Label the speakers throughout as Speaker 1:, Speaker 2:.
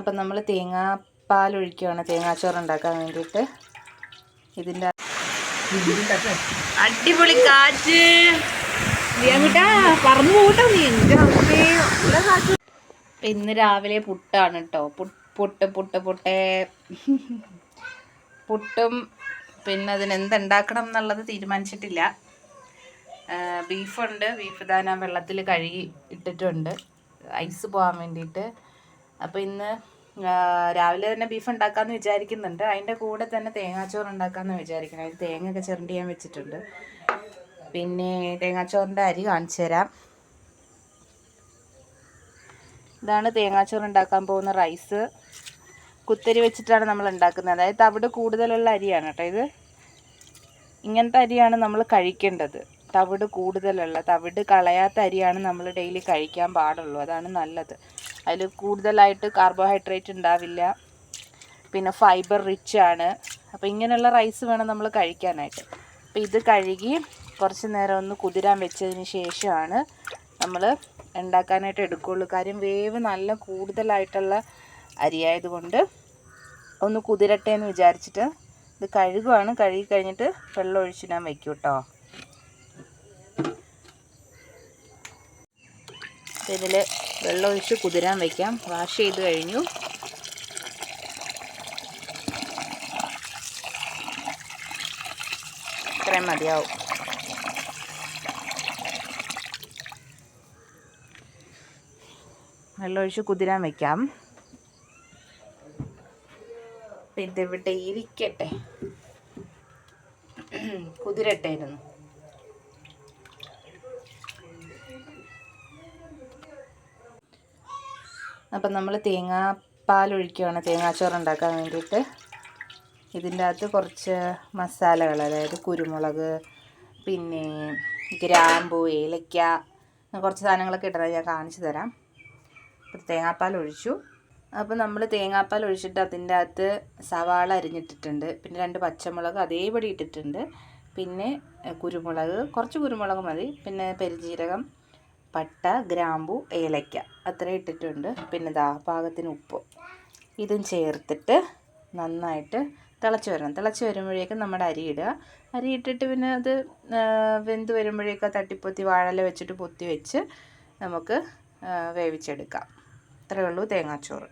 Speaker 1: അപ്പം നമ്മൾ തേങ്ങാപ്പാൽ ഒഴിക്കുകയാണ് തേങ്ങാച്ചോറ് ഉണ്ടാക്കാൻ വേണ്ടിയിട്ട്. ഇതിന്റെ അടിപൊളി കാറ്റ്. പറന്നു പോകട്ടോ നീ. ഇന്ന് രാവിലെ പുട്ടാണ് കേട്ടോ. പുട്ട് പുട്ട് പുട്ടേ. പുട്ടും പിന്നെ അതിന് എന്തുണ്ടാക്കണം എന്നുള്ളത് തീരുമാനിച്ചിട്ടില്ല. ബീഫുണ്ട്. ബീഫ് ഇതാ ഞാൻ വെള്ളത്തിൽ കഴുകി ഇട്ടിട്ടുണ്ട്. ഐസ് പോകാൻ വേണ്ടിയിട്ട്. അപ്പോൾ ഇന്ന് രാവിലെ തന്നെ ബീഫ് ഉണ്ടാക്കാമെന്ന് വിചാരിക്കുന്നുണ്ട്. അതിന്റെ കൂടെ തന്നെ തേങ്ങാച്ചോറ് ഉണ്ടാക്കാമെന്ന് വിചാരിക്കണം അതിൽ തേങ്ങയൊക്കെ ചിരണ്ടി ഞാൻ വെച്ചിട്ടുണ്ട്. പിന്നെ തേങ്ങാച്ചോറിന്റെ അരി കാണിച്ചു തരാം. ഇതാണ് തേങ്ങാച്ചോറ് ഉണ്ടാക്കാൻ പോകുന്ന റൈസ് കുത്തരി വെച്ചിട്ടാണ് നമ്മൾ ഉണ്ടാക്കുന്നത്. അതായത് തവിട് കൂടുതലുള്ള അരിയാണ് കേട്ടോ ഇത്. ഇങ്ങനത്തെ അരിയാണ് നമ്മൾ കഴിക്കേണ്ടത്. തവിട് കൂടുതലുള്ള തവിട് കളയാത്ത അരിയാണ് നമ്മൾ ഡെയിലി കഴിക്കാൻ പാടുള്ളൂ. അതാണ് നല്ലത്. അതിൽ കൂടുതലായിട്ട് കാർബോഹൈഡ്രേറ്റ് ഉണ്ടാവില്ല. പിന്നെ ഫൈബർ റിച്ച് ആണ്. അപ്പോൾ ഇങ്ങനെയുള്ള റൈസ് വേണം നമ്മൾ കഴിക്കാനായിട്ട്. അപ്പോൾ ഇത് കഴുകി കുറച്ച് നേരം ഒന്ന് കുതിരാൻ വെച്ചതിന് ശേഷമാണ് നമ്മൾ ഉണ്ടാക്കാനായിട്ട് എടുക്കുകയുള്ളൂ കാര്യം വേവ് നല്ല കൂടുതലായിട്ടുള്ള അരിയായതുകൊണ്ട് ഒന്ന് കുതിരട്ടെ എന്ന് വിചാരിച്ചിട്ട് ഇത് കഴുകുവാണ്. കഴുകി കഴിഞ്ഞിട്ട് വെള്ളം ഒഴിച്ച് ഞാൻ വെക്കും കേട്ടോ ഇതിൽ വെള്ളം ഒഴിച്ച് കുതിരാൻ വയ്ക്കാം വാഷ് ചെയ്ത് കഴിഞ്ഞു. ഇത്രയും മതിയാവും. വെള്ളം ഒഴിച്ച് കുതിരാൻ വയ്ക്കാം ഇതിവിടെ ഇരിക്കട്ടെ. കുതിരട്ടായിരുന്നു അപ്പം നമ്മൾ തേങ്ങാപ്പാൽ ഒഴിക്കുകയാണ് തേങ്ങാച്ചോറ് ഉണ്ടാക്കാൻ വേണ്ടിയിട്ട്. ഇതിന്റെ അകത്ത് കുറച്ച് മസാലകൾ അതായത് കുരുമുളക് പിന്നെ ഗ്രാമ്പു ഏലക്ക കുറച്ച് സാധനങ്ങളൊക്കെ ഇടുന്നത് ഞാൻ കാണിച്ചു തരാം. അപ്പോൾ തേങ്ങാപ്പാൽ ഒഴിച്ചു. അപ്പോൾ നമ്മൾ തേങ്ങാപ്പാൽ ഒഴിച്ചിട്ട് അതിന്റെ അകത്ത് സവാള അരിഞ്ഞിട്ടിട്ടുണ്ട്. പിന്നെ രണ്ട് പച്ചമുളക് അതേപടി ഇട്ടിട്ടുണ്ട്. പിന്നെ കുരുമുളക് കുറച്ച് കുരുമുളക് മതി. പിന്നെ പെരുജീരകം പട്ട ഗ്രാമ്പു ഏലയ്ക്ക. അത്രയും ഇട്ടിട്ടുണ്ട്. പിന്നെ ദാ പാകത്തിന് ഉപ്പ്. ഇതും ചേർത്തിട്ട് നന്നായിട്ട് തിളച്ച് വരണം. തിളച്ച് വരുമ്പോഴേക്കും നമ്മുടെ അരി ഇടുക. അരി ഇട്ടിട്ട് പിന്നെ അത് വെന്ത് വരുമ്പോഴേക്കും തട്ടിപ്പൊത്തി വാഴല വെച്ചിട്ട് പൊത്തി വെച്ച് നമുക്ക് വേവിച്ചെടുക്കാം. അത്രേ ഉള്ളൂ തേങ്ങാച്ചോറ്.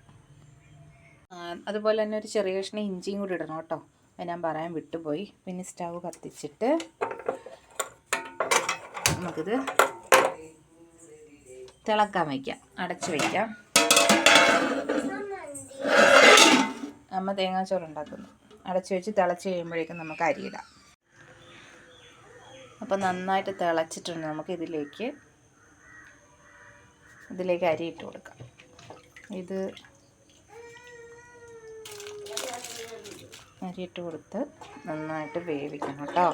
Speaker 1: അതുപോലെ തന്നെ ഒരു ചെറിയ കഷ്ണം ഇഞ്ചിയും കൂടി ഇടണം കേട്ടോ. ഞാൻ പറയാൻ വിട്ടുപോയി. പിന്നെ സ്റ്റൗ കത്തിച്ചിട്ട് നമുക്കിത് തിളക്കാൻ വയ്ക്കാം അടച്ച് വയ്ക്കാം അമ്മ തേങ്ങാച്ചോറ് ഉണ്ടാക്കുന്നു അടച്ച് വെച്ച് തിളച്ച് കഴിയുമ്പോഴേക്കും നമുക്ക് അരിയിടാം. അപ്പോൾ നന്നായിട്ട് തിളച്ചിട്ടുണ്ട് നമുക്ക് ഇതിലേക്ക് ഇതിലേക്ക് അരി ഇട്ട് കൊടുക്കാം. ഇത് അരി ഇട്ട് കൊടുത്ത് നന്നായിട്ട് വേവിക്കണം കേട്ടോ.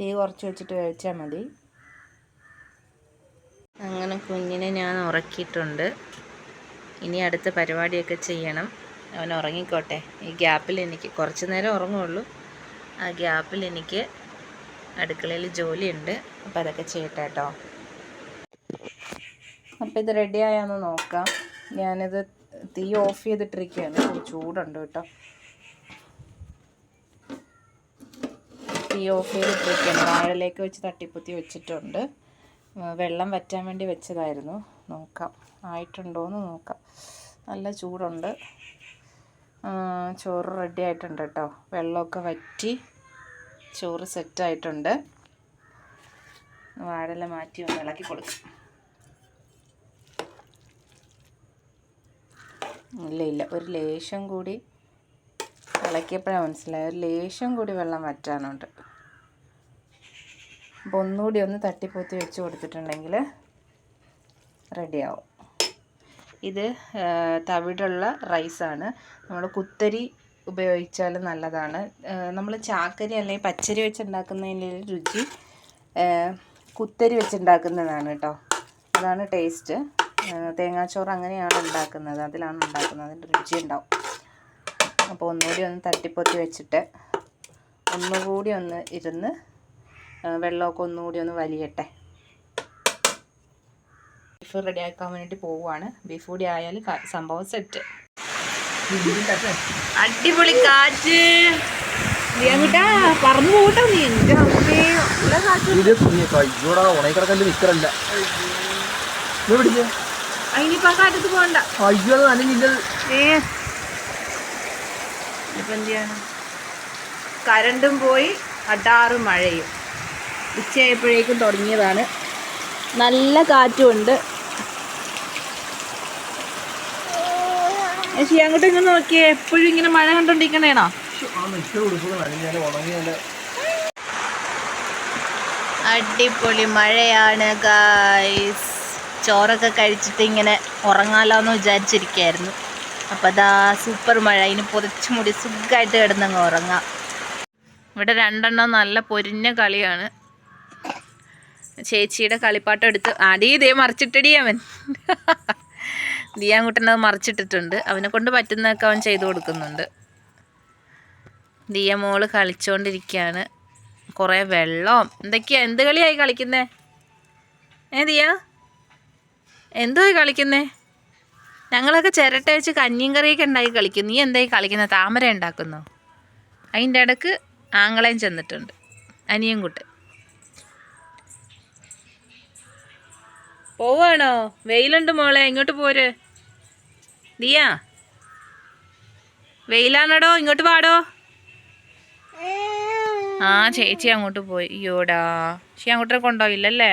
Speaker 1: തീ കുറച്ച് വെച്ചിട്ട് കഴിച്ചാൽ മതി. അങ്ങനെ കുഞ്ഞിനെ ഞാൻ ഉറക്കിയിട്ടുണ്ട്. ഇനി അടുത്ത പരിപാടിയൊക്കെ ചെയ്യണം. അവൻ ഉറങ്ങിക്കോട്ടെ. ഈ ഗ്യാപ്പിൽ എനിക്ക് കുറച്ച് നേരം ഉറങ്ങുള്ളൂ. ആ ഗ്യാപ്പിൽ എനിക്ക് അടുക്കളയിൽ ജോലിയുണ്ട്. അപ്പോൾ അതൊക്കെ ചെയ്യട്ടെ കേട്ടോ. അപ്പോൾ ഇത് റെഡി ആയാന്ന് നോക്കാം. ഞാനിത് തീ ഓഫ് ചെയ്തിട്ടിരിക്കുകയാണ്. ചൂടുണ്ട് കേട്ടോ. തീ ഓഫ് ചെയ്തിട്ടിരിക്കുകയാണ് വാഴയിലേക്ക് വെച്ച് തട്ടിപ്പൊത്തി വെച്ചിട്ടുണ്ട്. വെള്ളം വറ്റാൻ വേണ്ടി വെച്ചതായിരുന്നു. നോക്കാം. ആയിട്ടുണ്ടോ എന്ന് നോക്കാം. നല്ല ചൂടുണ്ട്. ചോറ് റെഡി ആയിട്ടുണ്ട് കേട്ടോ. വെള്ളമൊക്കെ വറ്റി ചോറ് സെറ്റായിട്ടുണ്ട് വാഴല മാറ്റി ഒന്ന് ഇളക്കി കൊടുക്കും. ഇല്ല ഇല്ല. ഒരു ലേശം കൂടി ഇളക്കിയപ്പോഴാണ് മനസ്സിലായത്. ഒരു ലേശം കൂടി വെള്ളം വറ്റാനുണ്ട്. അപ്പോൾ ഒന്നുകൂടി ഒന്ന് തട്ടിപ്പൂത്തി വെച്ച് കൊടുത്തിട്ടുണ്ടെങ്കിൽ റെഡിയാവും. ഇത് തവിടുള്ള റൈസാണ്. നമ്മൾ കുത്തരി ഉപയോഗിച്ചാൽ നല്ലതാണ്. നമ്മൾ ചാക്കരി അല്ലെങ്കിൽ പച്ചരി വെച്ചുണ്ടാക്കുന്നതിന്റെ രുചി കുത്തരി വെച്ചുണ്ടാക്കുന്നതാണ് കേട്ടോ. അതാണ് ടേസ്റ്റ്. തേങ്ങാച്ചോറ് അങ്ങനെയാണ് ഉണ്ടാക്കുന്നത്. അതിലാണ് ഉണ്ടാക്കുന്നത്. അതിന്റെ രുചി ഉണ്ടാവും. അപ്പോൾ ഒന്നുകൂടി ഒന്ന് തട്ടിപ്പൊത്തി വെച്ചിട്ട് ഒന്നുകൂടി ഒന്ന് ഇരുന്ന് വെള്ളമൊക്കെ ഒന്നുകൂടി ഒന്ന് വലിയട്ടെ. ബീഫ് റെഡിയാക്കാൻ വേണ്ടി പോവുകയാണ് ബീഫ് കൂടി ആയാൽ സംഭവം സെറ്റ് അടിപൊളി കാറ്റ്. അങ്ങോട്ടാ പറന്നു പോകട്ടോ നീ.
Speaker 2: നിക്കറല്ല.
Speaker 1: അതിനിപ്പോ കാറ്റത്ത് പോകണ്ട.
Speaker 2: അയ്യോ
Speaker 1: ഇപ്പം എന്ത് ചെയ്യാണ്? കരണ്ടും പോയി അടാറും മഴയും. ഉച്ചയായപ്പോഴേക്കും തുടങ്ങിയതാണ്. നല്ല കാറ്റുമുണ്ട്. ഏച്ചി അങ്ങോട്ട് ഇങ്ങനെ നോക്കിയേ എപ്പോഴും ഇങ്ങനെ മഴ കണ്ടോണ്ടിരിക്കണേണോ? അടിപൊളി മഴയാണ് ഗായ്സ് ചോറൊക്കെ കഴിച്ചിട്ട് ഇങ്ങനെ ഉറങ്ങാലോന്ന് എന്ന് അപ്പോൾ അപ്പം അതാ സൂപ്പർ മഴ. അതിന് പുതച്ചു മുടി സുഖമായിട്ട് കിടന്നങ്ങ് ഉറങ്ങാം. ഇവിടെ രണ്ടെണ്ണം നല്ല പൊരിഞ്ഞ കളിയാണ്. ചേച്ചിയുടെ കളിപ്പാട്ടം എടുത്ത് അടി ഇതേ മറിച്ചിട്ടടി അവൻ. ദിയാൻകുട്ടനത് മറിച്ചിട്ടിട്ടുണ്ട്. അവനെ കൊണ്ട് പറ്റുന്നതൊക്കെ അവൻ ചെയ്തു കൊടുക്കുന്നുണ്ട്. ദിയ മോൾ കളിച്ചോണ്ടിരിക്കുകയാണ് കുറേ വെള്ളം. എന്തൊക്കെയാ? എന്ത് കളിയായി കളിക്കുന്നേ? ഏ ദിയ? എന്തുവായി കളിക്കുന്നേ? ഞങ്ങളൊക്കെ ചിരട്ട വെച്ച് കഞ്ഞിയും കറിയൊക്കെ ഉണ്ടാക്കി കളിക്കും. നീ എന്തായി കളിക്കുന്നത് താമര ഉണ്ടാക്കുന്നു? അതിന്റെ ഇടയ്ക്ക് ആങ്ങളയും ചെന്നിട്ടുണ്ട്. അനിയൻ പോവാണോ? വെയിലുണ്ട് മോളെ ഇങ്ങോട്ട് പോര്. ദിയാ. വെയിലാണടോ ഇങ്ങോട്ട് പാടോ ആ ചേച്ചി അങ്ങോട്ട് പോയി. അയ്യോടാ. ചേച്ചി കൊണ്ടോ കൊണ്ടുപോയില്ലല്ലേ